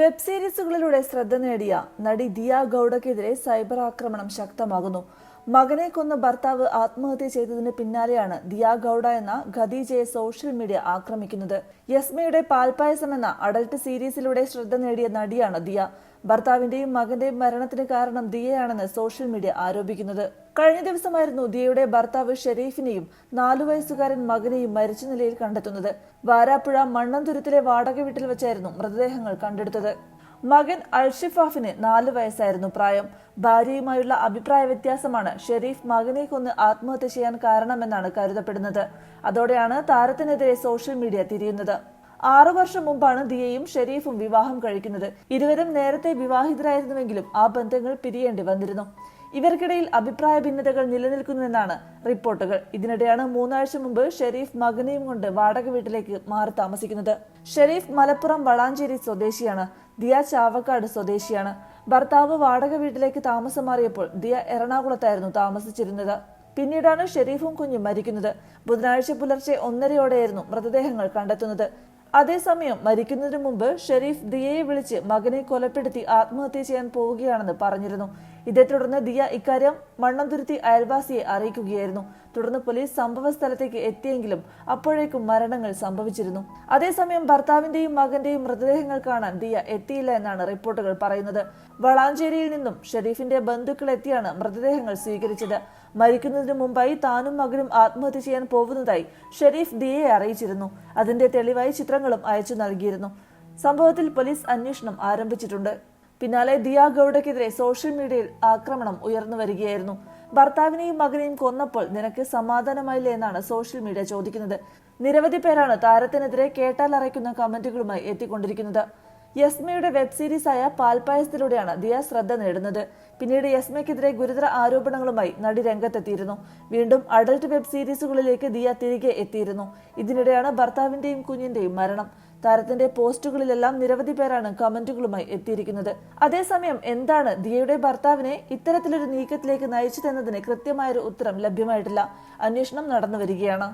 Web സീരീസുകളിലൂടെ ശ്രദ്ധ നേടിയ നടി ദിയ ഗൗഡക്കെതിരെ സൈബർ ആക്രമണം ശക്തമാകുന്നു. മകനെ കൊന്ന ഭർത്താവ് ആത്മഹത്യ ചെയ്തതിന് പിന്നാലെയാണ് ദിയ ഗൌഡ എന്ന ഖദീജയെ സോഷ്യൽ മീഡിയ ആക്രമിക്കുന്നത്. യസ്മയുടെ പാൽപായസം എന്ന അഡൽട്ട് സീരീസിലൂടെ ശ്രദ്ധ നേടിയ നടിയാണ് ദിയ. ഭർത്താവിന്റെയും മകന്റെയും മരണത്തിന് കാരണം ദിയയാണെന്ന് സോഷ്യൽ മീഡിയ ആരോപിക്കുന്നത്. കഴിഞ്ഞ ദിവസമായിരുന്നു ദിയയുടെ ഭർത്താവ് ഷെരീഫിനെയും നാലു വയസ്സുകാരൻ മകനെയും മരിച്ച നിലയിൽ കണ്ടെത്തുന്നത്. വാരാപ്പുഴ മണ്ണന്തുരുത്തിലെ വാടക വീട്ടിൽ വെച്ചായിരുന്നു മൃതദേഹങ്ങൾ കണ്ടെടുത്തത്. മകൻ അൽഷിഫാഫിന് നാല് വയസ്സായിരുന്നു പ്രായം. ഭാര്യയുമായുള്ള അഭിപ്രായ വ്യത്യാസമാണ് ഷെരീഫ് മകനെ കൊന്ന് ആത്മഹത്യ ചെയ്യാൻ കാരണമെന്നാണ് കരുതപ്പെടുന്നത്. അതോടെയാണ് താരത്തിനെതിരെ സോഷ്യൽ മീഡിയ തിരിയുന്നത്. ആറു വർഷം മുമ്പാണ് ദിയയും ഷെരീഫും വിവാഹം കഴിക്കുന്നത്. ഇരുവരും നേരത്തെ വിവാഹിതരായിരുന്നുവെങ്കിലും ആ ബന്ധങ്ങൾ പിരിയേണ്ടി വന്നിരുന്നു. ഇവർക്കിടയിൽ അഭിപ്രായ ഭിന്നതകൾ നിലനിൽക്കുന്നുവെന്നാണ് റിപ്പോർട്ടുകൾ. ഇതിനിടെയാണ് മൂന്നാഴ്ച മുമ്പ് ഷെരീഫ് മകനെയും കൊണ്ട് വാടക വീട്ടിലേക്ക് മാറി താമസിക്കുന്നത്. ഷെരീഫ് മലപ്പുറം വളാഞ്ചേരി സ്വദേശിയാണ്. ദിയ ചാവക്കാട് സ്വദേശിയാണ്. ഭർത്താവ് വാടക വീട്ടിലേക്ക് താമസം മാറിയപ്പോൾ ദിയ എറണാകുളത്തായിരുന്നു താമസിച്ചിരുന്നത്. പിന്നീടാണ് ഷെരീഫും കുഞ്ഞും മരിക്കുന്നത്. ബുധനാഴ്ച പുലർച്ചെ ഒന്നരയോടെയായിരുന്നു മൃതദേഹങ്ങൾ കണ്ടെത്തുന്നത്. അതേസമയം മരിക്കുന്നതിന് മുമ്പ് ഷെരീഫ് ദിയയെ വിളിച്ച് മകനെ കൊലപ്പെടുത്തി ആത്മഹത്യ ചെയ്യാൻ പോവുകയാണെന്ന് പറഞ്ഞിരുന്നു. ഇതേ തുടർന്ന് ദിയ ഇക്കാര്യം മണ്ണന്തുരുത്തി അയൽവാസിയെ അറിയിക്കുകയായിരുന്നു. തുടർന്ന് പോലീസ് സംഭവ സ്ഥലത്തേക്ക് എത്തിയെങ്കിലും അപ്പോഴേക്കും മരണങ്ങൾ സംഭവിച്ചിരുന്നു. അതേസമയം ഭർത്താവിന്റെയും മകന്റെയും മൃതദേഹങ്ങൾ കാണാൻ ദിയ എത്തിയില്ല എന്നാണ് റിപ്പോർട്ടുകൾ പറയുന്നത്. വളാഞ്ചേരിയിൽ നിന്നും ഷെരീഫിന്റെ ബന്ധുക്കൾ എത്തിയാണ് മൃതദേഹങ്ങൾ സ്വീകരിച്ചത്. മരിക്കുന്നതിന് മുമ്പായി താനും മകനും ആത്മഹത്യ ചെയ്യാൻ പോകുന്നതായി ഷെരീഫ് ദിയയെ അറിയിച്ചിരുന്നു. അതിന്റെ തെളിവായി ചിത്രങ്ങളും അയച്ചു നൽകിയിരുന്നു. സംഭവത്തിൽ പോലീസ് അന്വേഷണം ആരംഭിച്ചിട്ടുണ്ട്. പിന്നാലെ ദിയ ഗൌഡയ്ക്കെതിരെ സോഷ്യൽ മീഡിയയിൽ ആക്രമണം ഉയർന്നു വരികയായിരുന്നു. ഭർത്താവിനെയും മകനെയും കൊന്നപ്പോൾ നിനക്ക് സമാധാനമായില്ലേ എന്നാണ് സോഷ്യൽ മീഡിയ ചോദിക്കുന്നത്. നിരവധി പേരാണ് താരത്തിനെതിരെ കേട്ടാൽ അറയ്ക്കുന്ന കമന്റുകളുമായി എത്തിക്കൊണ്ടിരിക്കുന്നത്. യസ്മയുടെ വെബ് സീരീസായ പാൽപ്പായസത്തിലൂടെയാണ് ദിയ ശ്രദ്ധ നേടുന്നത്. പിന്നീട് യസ്മയ്ക്കെതിരെ ഗുരുതര ആരോപണങ്ങളുമായി നടി രംഗത്തെത്തിയിരുന്നു. വീണ്ടും അഡൽട്ട് വെബ് സീരീസുകളിലേക്ക് ദിയ തിരികെ എത്തിയിരുന്നു. ഇതിനിടെയാണ് ഭർത്താവിന്റെയും കുഞ്ഞിന്റെയും മരണം. താരത്തിന്റെ പോസ്റ്റുകളിലെല്ലാം നിരവധി പേരാണ് കമന്റുകളുമായി എത്തിയിരിക്കുന്നത്. അതേസമയം എന്താണ് ദിയയുടെ ഭർത്താവിനെ ഇത്തരത്തിലൊരു നീക്കത്തിലേക്ക് നയിച്ചതെന്നതിന് കൃത്യമായൊരു ഉത്തരം ലഭ്യമായിട്ടില്ല. അന്വേഷണം നടന്നു വരികയാണ്